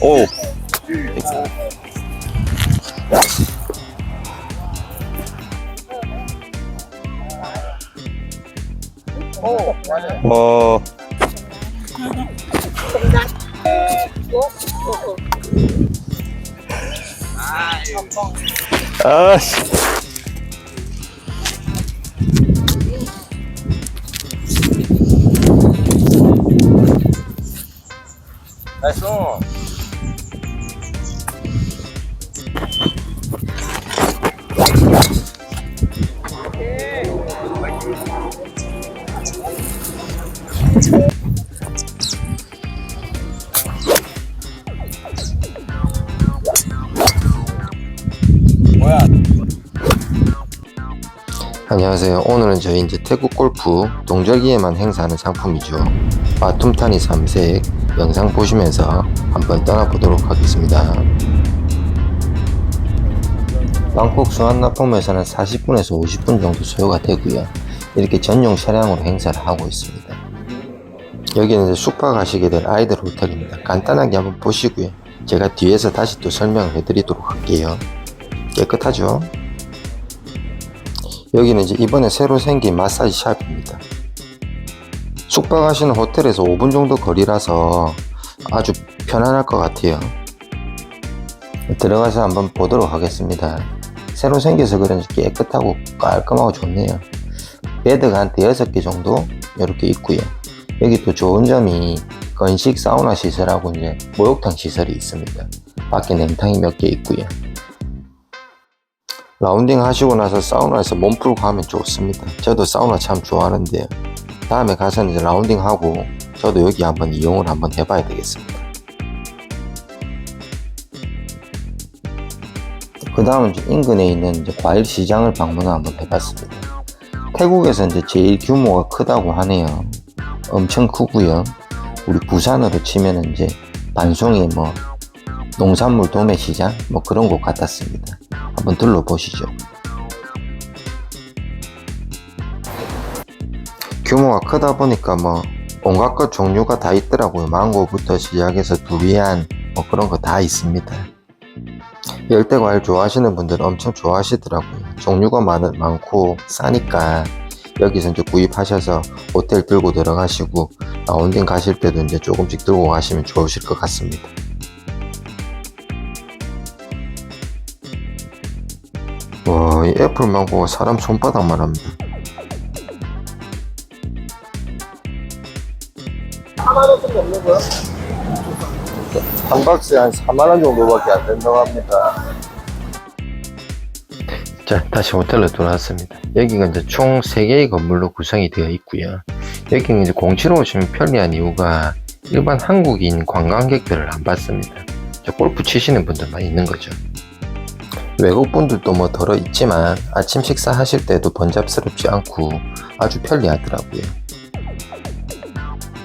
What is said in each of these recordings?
오. 어. 아씨. 나이스. 뭐야? 안녕하세요. 오늘은 저희 이제 태국 골프 동절기에만 행사하는 상품이죠. 바툼타니 3색 영상 보시면서 한번 떠나보도록 하겠습니다. 방콕 수완나폼에서는 40분에서 50분 정도 소요가 되고요. 이렇게 전용 차량으로 행사를 하고 있습니다. 여기는 이제 숙박 하시게 될 아이들 호텔입니다. 간단하게 한번 보시고요. 제가 뒤에서 다시 또 설명을 해드리도록 할게요. 깨끗하죠? 여기는 이제 이번에 새로 생긴 마사지 샵입니다. 숙박하시는 호텔에서 5분 정도 거리라서 아주 편안할 것 같아요. 들어가서 한번 보도록 하겠습니다. 새로 생겨서 그런지 깨끗하고 깔끔하고 좋네요. 베드가 한 대여섯 개 정도 이렇게 있고요. 여기 또 좋은 점이 건식 사우나 시설하고 이제 목욕탕 시설이 있습니다. 밖에 냉탕이 몇 개 있고요. 라운딩 하시고 나서 사우나에서 몸 풀고 하면 좋습니다. 저도 사우나 참 좋아하는데요. 다음에 가서는 이제 라운딩 하고 저도 여기 한번 이용을 한번 해봐야 되겠습니다. 그 다음은 인근에 있는 이제 과일 시장을 방문을 한번 해봤습니다. 태국에서 이제 제일 규모가 크다고 하네요. 엄청 크고요. 우리 부산으로 치면은 이제 반송이 뭐 농산물 도매 시장 뭐 그런 곳 같았습니다. 한번 둘러보시죠. 규모가 크다 보니까 뭐 온갖 것 종류가 다 있더라고요. 망고부터 시작해서 두리안 뭐 그런 거 다 있습니다. 열대 과일 좋아하시는 분들은 엄청 좋아하시더라고요. 종류가 많, 많고 싸니까 여기서 이제 구입하셔서 호텔 들고 들어가시고 라운딩 가실 때도 이제 조금씩 들고 가시면 좋으실 것 같습니다. 와, 이 애플 망고가 사람 손바닥만 합니다. 한 박스에 한 4만원 정도밖에 안 된다고 합니다. 자, 다시 호텔로 돌아왔습니다. 여기가 이제 총 3개의 건물로 구성이 되어 있고요. 여기는 이제 공치로 오시면 편리한 이유가 일반 한국인 관광객들을 안 받습니다. 저 골프 치시는 분들만 있는 거죠. 외국 분들도 뭐 덜어 있지만 아침 식사 하실 때도 번잡스럽지 않고 아주 편리하더라고요.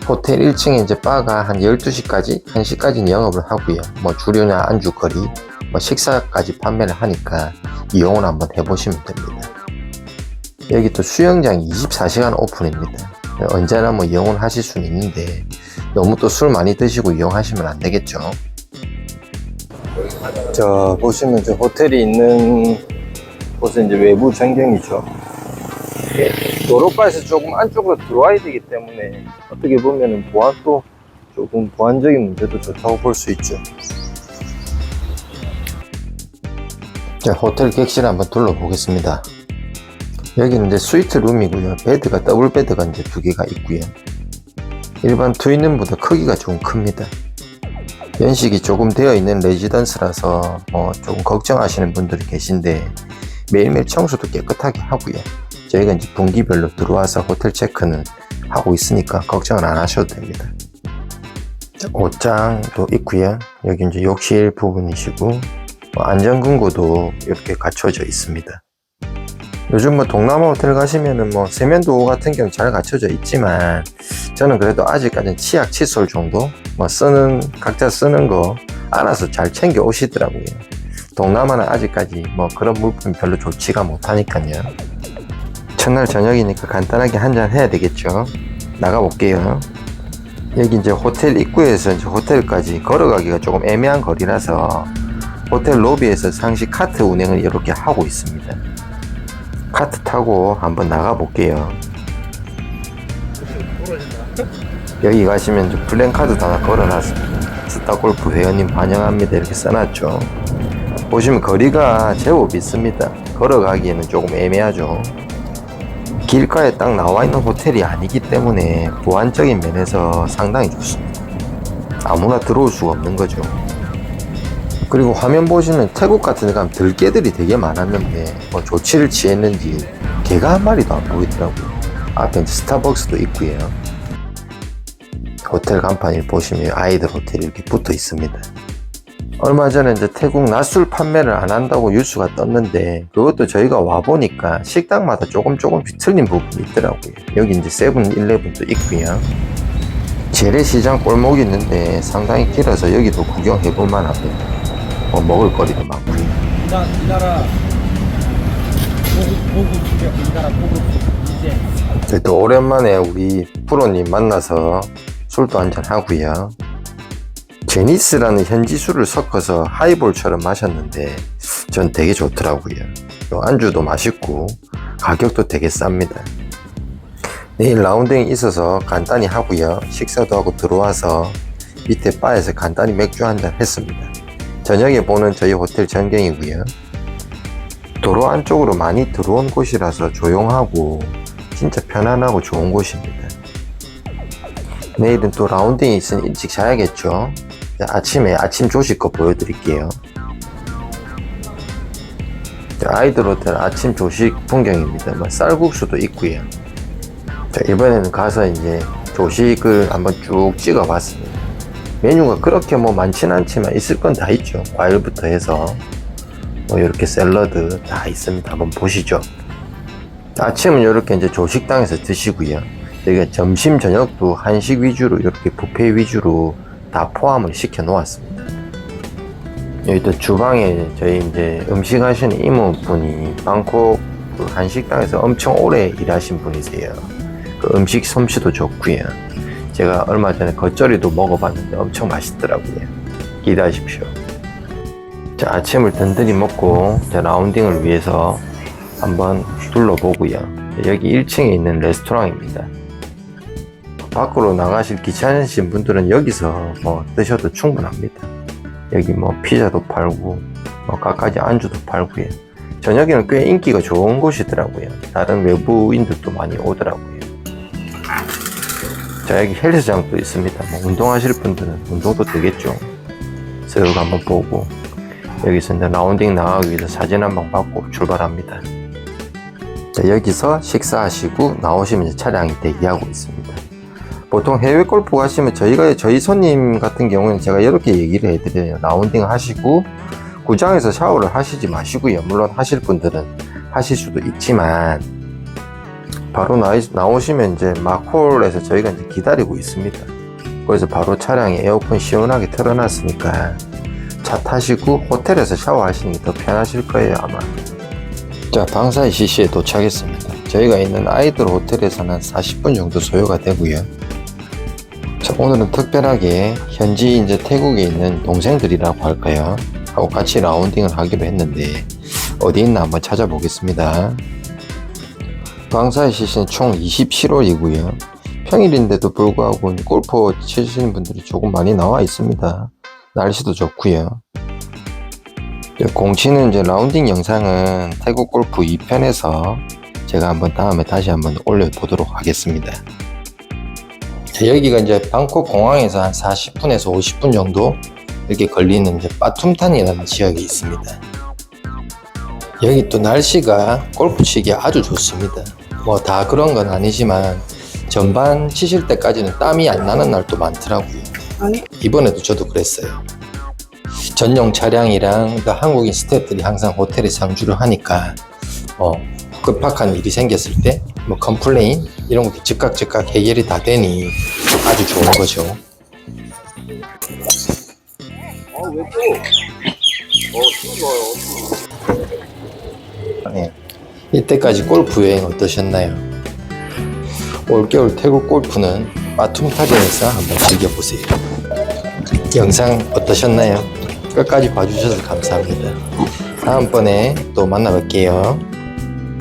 호텔 1층에 이제 바가 한 12시까지, 1시까지는 영업을 하고요. 뭐 주류나 안주거리, 뭐 식사까지 판매를 하니까 이용을 한번 해보시면 됩니다. 여기 또 수영장 24시간 오픈입니다. 언제나 뭐 이용을 하실 수는 있는데 너무 또 술 많이 드시고 이용하시면 안 되겠죠. 자, 보시면 이제 호텔이 있는 곳은 이제 외부 전경이죠. 예, 도로가에서 조금 안쪽으로 들어와야 되기 때문에 어떻게 보면은 보안도 조금 보안적인 문제도 좋다고 볼 수 있죠. 자, 호텔 객실 한번 둘러보겠습니다. 여기는 이제 스위트 룸이고요. 베드가 더블 베드가 이제 두 개가 있고요. 일반 트윈룸보다 크기가 좀 큽니다. 연식이 조금 되어 있는 레지던스라서 뭐 조금 걱정하시는 분들이 계신데 매일매일 청소도 깨끗하게 하고요. 저희가 이제 분기별로 들어와서 호텔 체크는 하고 있으니까 걱정은 안 하셔도 됩니다. 자, 옷장도 있고요. 여기 이제 욕실 부분이시고 뭐 안전금고도 이렇게 갖춰져 있습니다. 요즘 뭐 동남아 호텔 가시면은 뭐 세면도 같은 경우 잘 갖춰져 있지만 저는 그래도 아직까지는 치약 칫솔 정도 뭐 쓰는 각자 쓰는 거 알아서 잘 챙겨 오시더라고요. 동남아는 아직까지 뭐 그런 물품이 별로 좋지가 못하니까요. 첫날 저녁이니까 간단하게 한잔 해야 되겠죠. 나가 볼게요. 여기 이제 호텔 입구에서 이제 호텔까지 걸어가기가 조금 애매한 거리라서 호텔 로비에서 상시 카트 운행을 이렇게 하고 있습니다. 카트 타고 한번 나가 볼게요. 여기 가시면 플랜카드도 하나 걸어놨습니다. 스타골프 회원님 환영합니다. 이렇게 써놨죠. 보시면 거리가 제법 있습니다. 걸어가기에는 조금 애매하죠. 길가에 딱 나와 있는 호텔이 아니기 때문에 보안적인 면에서 상당히 좋습니다. 아무나 들어올 수가 없는 거죠. 그리고 화면 보시면 태국 같은 데 가면 들개들이 되게 많았는데 뭐 조치를 취했는지 개가 한 마리도 안 보이더라고요. 앞에 이제 스타벅스도 있고요. 호텔 간판을 보시면 아이들 호텔이 이렇게 붙어 있습니다. 얼마 전에 이제 태국 낮술 판매를 안 한다고 뉴스가 떴는데 그것도 저희가 와 보니까 식당마다 조금 조금씩 틀린 부분이 있더라고요. 여기 이제 세븐일레븐도 있고요. 재래시장 골목이 있는데 상당히 길어서 여기도 구경해 볼 만합니다. 뭐 먹을 거리도 많고요. 이, 나, 이 나라 고급 고급 주력 이 나라 고급 이제 또 오랜만에 우리 프로님 만나서 술도 한잔 하고요. 제니스라는 현지 술을 섞어서 하이볼처럼 마셨는데 전 되게 좋더라고요. 요 안주도 맛있고 가격도 되게 쌉니다. 내일 라운딩이 있어서 간단히 하고요. 식사도 하고 들어와서 밑에 바에서 간단히 맥주 한 잔 했습니다. 저녁에 보는 저희 호텔 전경이고요. 도로 안쪽으로 많이 들어온 곳이라서 조용하고 진짜 편안하고 좋은 곳입니다. 내일은 또 라운딩이 있으니 일찍 자야겠죠. 자, 아침에 아침 조식 거 보여드릴게요. 자, 아이들 호텔 아침 조식 풍경입니다. 뭐 쌀국수도 있고요. 자, 이번에는 가서 이제 조식을 한번 쭉 찍어봤습니다. 메뉴가 그렇게 뭐 많지는 않지만 있을 건 다 있죠. 과일부터 해서 뭐 이렇게 샐러드 다 있습니다. 한번 보시죠. 아침은 이렇게 이제 조식당에서 드시고요. 여기가 점심 저녁도 한식 위주로 이렇게 뷔페 위주로 다 포함을 시켜 놓았습니다. 여기 또 주방에 저희 이제 음식 하시는 이모분이 방콕 그 한식당에서 엄청 오래 일하신 분이세요. 그 음식 솜씨도 좋고요. 제가 얼마 전에 겉절이도 먹어봤는데 엄청 맛있더라고요. 기대하십시오. 자, 아침을 든든히 먹고 자, 라운딩을 위해서 한번 둘러보고요. 여기 1층에 있는 레스토랑입니다. 밖으로 나가실 귀찮으신 분들은 여기서 뭐 드셔도 충분합니다. 여기 뭐 피자도 팔고 뭐 갖가지 안주도 팔고요. 저녁에는 꽤 인기가 좋은 곳이더라고요. 다른 외부인들도 많이 오더라고요. 자 여기 헬스장도 있습니다. 뭐 운동하실 분들은 운동도 되겠죠. 쓱 한번 보고 여기서 이제 라운딩 나가기 위해서 사진 한방 받고 출발합니다. 자, 여기서 식사하시고 나오시면 이제 차량이 대기하고 있습니다. 보통 해외 골프 가시면 저희가 저희 손님 같은 경우는 제가 이렇게 얘기를 해드려요. 라운딩 하시고 구장에서 샤워를 하시지 마시고요. 물론 하실 분들은 하실 수도 있지만 바로 나, 나오시면 이제 마콜에서 저희가 이제 기다리고 있습니다. 그래서 바로 차량에 에어컨 시원하게 틀어놨으니까 차 타시고 호텔에서 샤워하시는 게 더 편하실 거예요 아마. 자 방사이 CC에 도착했습니다. 저희가 있는 아이들 호텔에서는 40분 정도 소요가 되고요. 자, 오늘은 특별하게 현지 이제 태국에 있는 동생들이라고 할까요? 하고 같이 라운딩을 하기로 했는데 어디 있나 한번 찾아보겠습니다. 방사의 시즌 총 27홀이고요. 평일인데도 불구하고 골프 치시는 분들이 조금 많이 나와 있습니다. 날씨도 좋고요. 공치는 이제 라운딩 영상은 태국 골프 2편에서 제가 한번 다음에 다시 한번 올려보도록 하겠습니다. 자, 여기가 이제 방콕 공항에서 한 40분에서 50분 정도 이렇게 걸리는 이제 빠툼탄이라는 지역이 있습니다. 여기 또 날씨가 골프 치기 아주 좋습니다. 뭐 다 그런 건 아니지만 전반 치실 때까지는 땀이 안 나는 날도 많더라고요. 이번에도 저도 그랬어요. 전용 차량이랑 그 한국인 스태프들이 항상 호텔에 상주를 하니까 뭐 급박한 일이 생겼을 때 뭐 컴플레인 이런 것도 즉각 즉각 해결이 다 되니 아주 좋은 거죠. 네. 이때까지 골프 여행 어떠셨나요? 올겨울 태국 골프는 마툼타전에서 한번 즐겨보세요. 영상 어떠셨나요? 끝까지 봐주셔서 감사합니다. 다음번에 또 만나뵐게요.